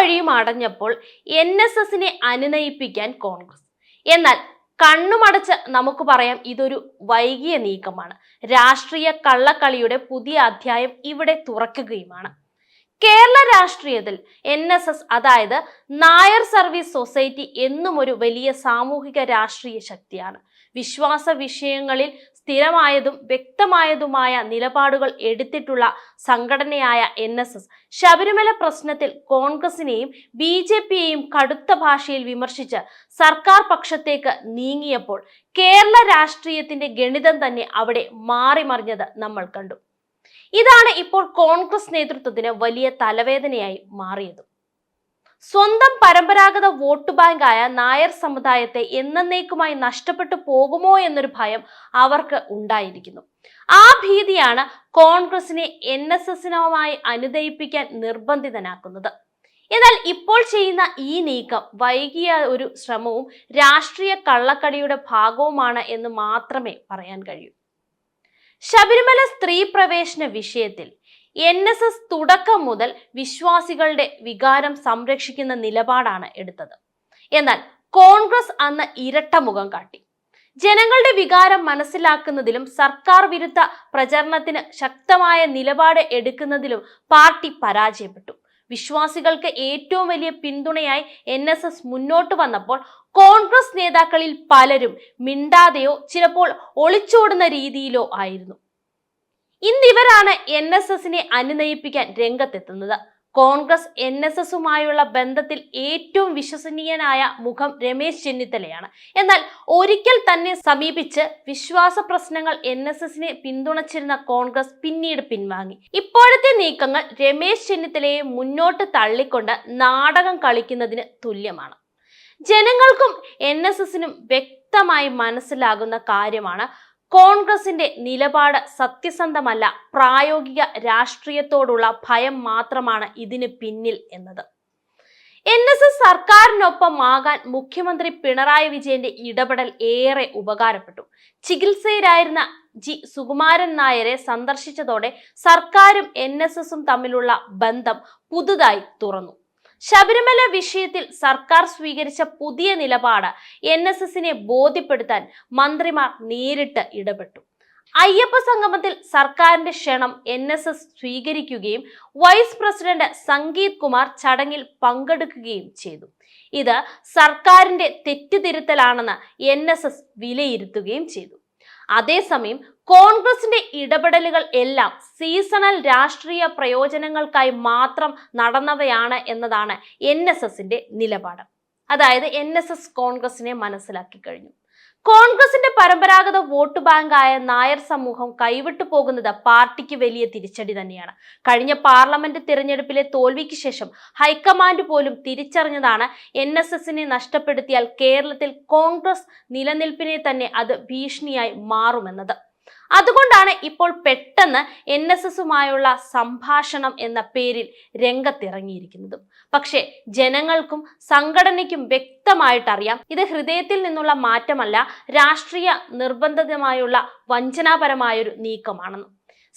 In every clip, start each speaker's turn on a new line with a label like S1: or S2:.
S1: വഴിയും അടഞ്ഞപ്പോൾ N S എസിനെ അനുനയിപ്പിക്കാൻ കോൺഗ്രസ്. എന്നാൽ കണ്ണുമടച്ച് നമുക്ക് പറയാം ഇതൊരു വൈകിയ നീക്കമാണ്. രാഷ്ട്രീയ കള്ളക്കളിയുടെ പുതിയ അധ്യായം ഇവിടെ തുറക്കുകയുമാണ്. കേരള രാഷ്ട്രീയത്തിൽ എൻ എസ് എസ് അതായത് നായർ സർവീസ് സൊസൈറ്റി എന്നും ഒരു വലിയ സാമൂഹിക രാഷ്ട്രീയ ശക്തിയാണ്. വിശ്വാസ വിഷയങ്ങളിൽ സ്ഥിരമായതും വ്യക്തമായതുമായ നിലപാടുകൾ എടുത്തിട്ടുള്ള സംഘടനയായ എൻ എസ് എസ്. ശബരിമല പ്രശ്നത്തിൽ കോൺഗ്രസിനെയും ബി ജെ പിയെയും കടുത്ത ഭാഷയിൽ വിമർശിച്ച് സർക്കാർ പക്ഷത്തേക്ക് നീങ്ങിയപ്പോൾ കേരള രാഷ്ട്രീയത്തിന്റെ ഗണിതം തന്നെ അവിടെ മാറിമറിഞ്ഞത് നമ്മൾ കണ്ടു. ഇതാണ് ഇപ്പോൾ കോൺഗ്രസ് നേതൃത്വത്തിന് വലിയ തലവേദനയായി മാറിയത്. സ്വന്തം പരമ്പരാഗത വോട്ട് ബാങ്കായ നായർ സമുദായത്തെ എന്നേക്കുമായി നഷ്ടപ്പെട്ടു പോകുമോ എന്നൊരു ഭയം അവർക്ക് ഉണ്ടായിരിക്കുന്നു. ആ ഭീതിയാണ് കോൺഗ്രസിനെ എൻ എസ് എസിനുമായി അനുദയിപ്പിക്കാൻ നിർബന്ധിതനാക്കുന്നത്. എന്നാൽ ഇപ്പോൾ ചെയ്യുന്ന ഈ നീക്കം വൈകിയ ഒരു ശ്രമവും രാഷ്ട്രീയ കള്ളക്കടിയുടെ ഭാഗവുമാണ് എന്ന് മാത്രമേ പറയാൻ കഴിയൂ. ശബരിമല സ്ത്രീ പ്രവേശന വിഷയത്തിൽ എൻ എസ് എസ് തുടക്കം മുതൽ വിശ്വാസികളുടെ വികാരം സംരക്ഷിക്കുന്ന നിലപാടാണ് എടുത്തത്. എന്നാൽ കോൺഗ്രസ് അന്ന് ഇരട്ട മുഖം കാട്ടി. ജനങ്ങളുടെ വികാരം മനസ്സിലാക്കുന്നതിലും സർക്കാർ വിരുദ്ധ പ്രചരണത്തിന് ശക്തമായ നിലപാട് എടുക്കുന്നതിലും പാർട്ടി പരാജയപ്പെട്ടു. വിശ്വാസികൾക്ക് ഏറ്റവും വലിയ പിന്തുണയായി എൻ എസ് എസ് മുന്നോട്ട് വന്നപ്പോൾ കോൺഗ്രസ് നേതാക്കളിൽ പലരും മിണ്ടാതെയോ ചിലപ്പോൾ ഒളിച്ചോടുന്ന രീതിയിലോ ആയിരുന്നു. ഇന്നിവരാണ് എൻ എസ് എസിനെ അനുനയിപ്പിക്കാൻ രംഗത്തെത്തുന്നത്. കോൺഗ്രസ് എൻ എസ് എസുമായുള്ള ബന്ധത്തിൽ ഏറ്റവും വിശ്വസനീയനായ മുഖം രമേശ് ചെന്നിത്തലയാണ്. എന്നാൽ ഒരിക്കൽ തന്നെ സമീപിച്ച് വിശ്വാസ പ്രശ്നങ്ങൾ എൻ എസ് എസിനെ പിന്തുണച്ചിരുന്ന കോൺഗ്രസ് പിന്നീട് പിൻവാങ്ങി. ഇപ്പോഴത്തെ നീക്കങ്ങൾ രമേശ് ചെന്നിത്തലയെ മുന്നോട്ട് തള്ളിക്കൊണ്ട് നാടകം കളിക്കുന്നതിന് തുല്യമാണ്. ജനങ്ങൾക്കും എൻ എസ് എസിനും വ്യക്തമായി മനസ്സിലാകുന്ന കാര്യമാണ് കോൺഗ്രസിന്റെ നിലപാട് സത്യസന്ധമല്ല പ്രായോഗിക രാഷ്ട്രീയത്തോടുള്ള ഭയം മാത്രമാണ് ഇതിന് പിന്നിൽ എന്നത്. എൻ എസ് എസ് സർക്കാരിനൊപ്പം ആകാൻ മുഖ്യമന്ത്രി പിണറായി വിജയന്റെ ഇടപെടൽ ഏറെ ഉപകാരപ്പെട്ടു. ചികിത്സയിലായിരുന്ന ജി സുകുമാരൻ നായരെ സന്ദർശിച്ചതോടെ സർക്കാരും എൻ തമ്മിലുള്ള ബന്ധം പുതുതായി തുറന്നു. ശബരിമല വിഷയത്തിൽ സർക്കാർ സ്വീകരിച്ച പുതിയ നിലപാട് എൻ എസ് എസിനെ ബോധ്യപ്പെടുത്താൻ മന്ത്രിമാർ നേരിട്ട് ഇടപെട്ടു. അയ്യപ്പ സംഗമത്തിൽ സർക്കാരിന്റെ ക്ഷണം എൻ എസ് എസ് സ്വീകരിക്കുകയും വൈസ് പ്രസിഡന്റ് സംഗീത് കുമാർ ചടങ്ങിൽ പങ്കെടുക്കുകയും ചെയ്തു. ഇത് സർക്കാരിന്റെ തെറ്റുതിരുത്തലാണെന്ന് എൻ എസ് എസ് വിലയിരുത്തുകയും ചെയ്തു. അതേസമയം കോൺഗ്രസിന്റെ ഇടപെടലുകൾ എല്ലാം സീസണൽ രാഷ്ട്രീയ പ്രയോജനങ്ങൾക്കായി മാത്രം നടന്നവയാണ് എന്നതാണ് എൻ നിലപാട്. അതായത് എൻ കോൺഗ്രസിനെ മനസ്സിലാക്കി കഴിഞ്ഞു. കോൺഗ്രസിന്റെ പരമ്പരാഗത വോട്ട് ബാങ്കായ നായർ സമൂഹം കൈവിട്ടു പോകുന്നത് പാർട്ടിക്ക് വലിയ തിരിച്ചടി തന്നെയാണ്. കഴിഞ്ഞ പാർലമെന്റ് തിരഞ്ഞെടുപ്പിലെ തോൽവിക്ക് ശേഷം ഹൈക്കമാൻഡ് പോലും തിരിച്ചറിഞ്ഞതാണ് എൻ എസ് എസിനെ നഷ്ടപ്പെടുത്തിയാൽ കേരളത്തിൽ കോൺഗ്രസ് നിലനിൽപ്പിനെ തന്നെ അത് ഭീഷണിയായി മാറുമെന്നത്. അതുകൊണ്ടാണ് ഇപ്പോൾ പെട്ടെന്ന് എൻ എസ് എസുമായുള്ള സംഭാഷണം എന്ന പേരിൽ രംഗത്തിറങ്ങിയിരിക്കുന്നത്. പക്ഷേ ജനങ്ങൾക്കും സംഘടനയ്ക്കും വ്യക്തമായിട്ടറിയാം ഇത് ഹൃദയത്തിൽ നിന്നുള്ള മാറ്റമല്ല രാഷ്ട്രീയ നിർബന്ധിതമായുള്ള വഞ്ചനാപരമായൊരു നീക്കമാണെന്ന്.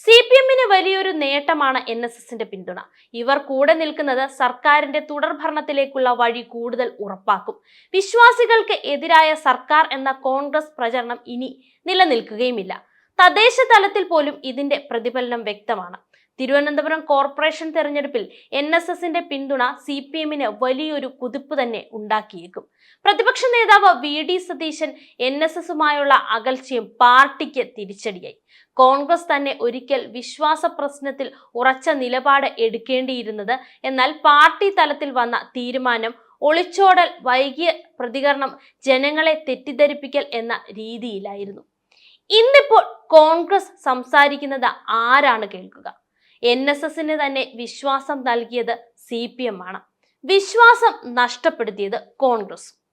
S1: സി പി എമ്മിന് വലിയൊരു നേട്ടമാണ് എൻ എസ് എസിന്റെ പിന്തുണ. ഇവർ കൂടെ നിൽക്കുന്നത് സർക്കാരിന്റെ തുടർഭരണത്തിലേക്കുള്ള വഴി കൂടുതൽ ഉറപ്പാക്കും. വിശ്വാസികൾക്ക് എതിരായ സർക്കാർ എന്ന കോൺഗ്രസ് പ്രചരണം ഇനി നിലനിൽക്കുകയുമില്ല. തദ്ദേശ തലത്തിൽ പോലും ഇതിന്റെ പ്രതിഫലനം വ്യക്തമാണ്. തിരുവനന്തപുരം കോർപ്പറേഷൻ തെരഞ്ഞെടുപ്പിൽ എൻ എസ് എസിന്റെ പിന്തുണ സി പി എമ്മിന് വലിയൊരു കുതിപ്പ് തന്നെ ഉണ്ടാക്കിയേക്കും. പ്രതിപക്ഷ നേതാവ് V D Satheesan N S എസുമായുള്ള അകൽച്ചയും പാർട്ടിക്ക് തിരിച്ചടിയായി. കോൺഗ്രസ് തന്നെ ഒരിക്കൽ വിശ്വാസ പ്രശ്നത്തിൽ ഉറച്ച നിലപാട് എടുക്കേണ്ടിയിരുന്നത് എന്നാൽ പാർട്ടി തലത്തിൽ വന്ന തീരുമാനം ഒളിച്ചോടൽ വൈകിയ പ്രതികരണം ജനങ്ങളെ തെറ്റിദ്ധരിപ്പിക്കൽ എന്ന രീതിയിലായിരുന്നു. ഇന്നിപ്പോൾ കോൺഗ്രസ് സംസാരിക്കുന്നത് ആരാണ് കേൾക്കുക? എൻ എസ് എസിന് തന്നെ വിശ്വാസം നൽകിയത് സി പി എം ആണ്. വിശ്വാസം നഷ്ടപ്പെടുത്തിയത് കോൺഗ്രസ്.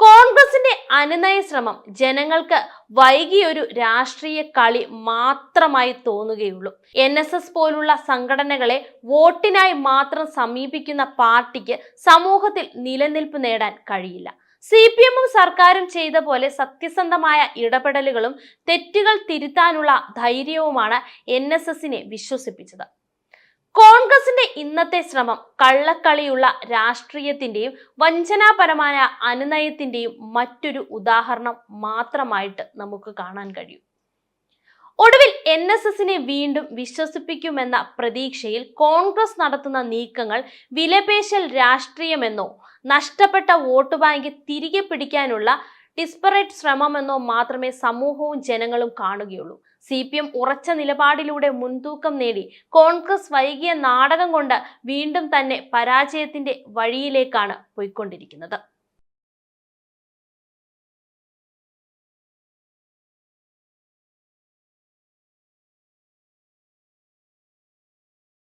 S1: കോൺഗ്രസിന്റെ അനുനയ ശ്രമം ജനങ്ങൾക്ക് വൈകിയൊരു രാഷ്ട്രീയ കളി മാത്രമായി തോന്നുകയുള്ളൂ. എൻ എസ് എസ് പോലുള്ള സംഘടനകളെ വോട്ടിനായി മാത്രം സമീപിക്കുന്ന പാർട്ടിക്ക് സമൂഹത്തിൽ നിലനിൽപ്പ് നേടാൻ കഴിയില്ല. സി പി എമ്മും സർക്കാരും ചെയ്ത പോലെ സത്യസന്ധമായ ഇടപെടലുകളും തെറ്റുകൾ തിരുത്താനുള്ള ധൈര്യവുമാണ് എൻ എസ് എസിനെ വിശ്വസിപ്പിച്ചത്. കോൺഗ്രസിന്റെ ഇന്നത്തെ ശ്രമം കള്ളക്കളിയുള്ള രാഷ്ട്രീയത്തിന്റെയും വഞ്ചനാപരമായ അനുനയത്തിന്റെയും മറ്റൊരു ഉദാഹരണം മാത്രമായിട്ട് നമുക്ക് കാണാൻ കഴിയും. ഒടുവിൽ എൻ എസ് എസിനെ വീണ്ടും വിശ്വസിപ്പിക്കുമെന്ന പ്രതീക്ഷയിൽ കോൺഗ്രസ് നടത്തുന്ന നീക്കങ്ങൾ വിലപേശൽ രാഷ്ട്രീയമെന്നോ നഷ്ടപ്പെട്ട വോട്ട് ബാങ്ക് തിരികെ പിടിക്കാനുള്ള ഡിസ്പറേറ്റ് ശ്രമമെന്നോ മാത്രമേ സമൂഹവും ജനങ്ങളും കാണുകയുള്ളൂ. സി പി എം ഉറച്ച നിലപാടിലൂടെ മുൻതൂക്കം നേടി കോൺഗ്രസ് വൈകിയ നാടകം കൊണ്ട് വീണ്ടും തന്നെ പരാജയത്തിന്റെ വഴിയിലേക്കാണ് പോയിക്കൊണ്ടിരിക്കുന്നത്.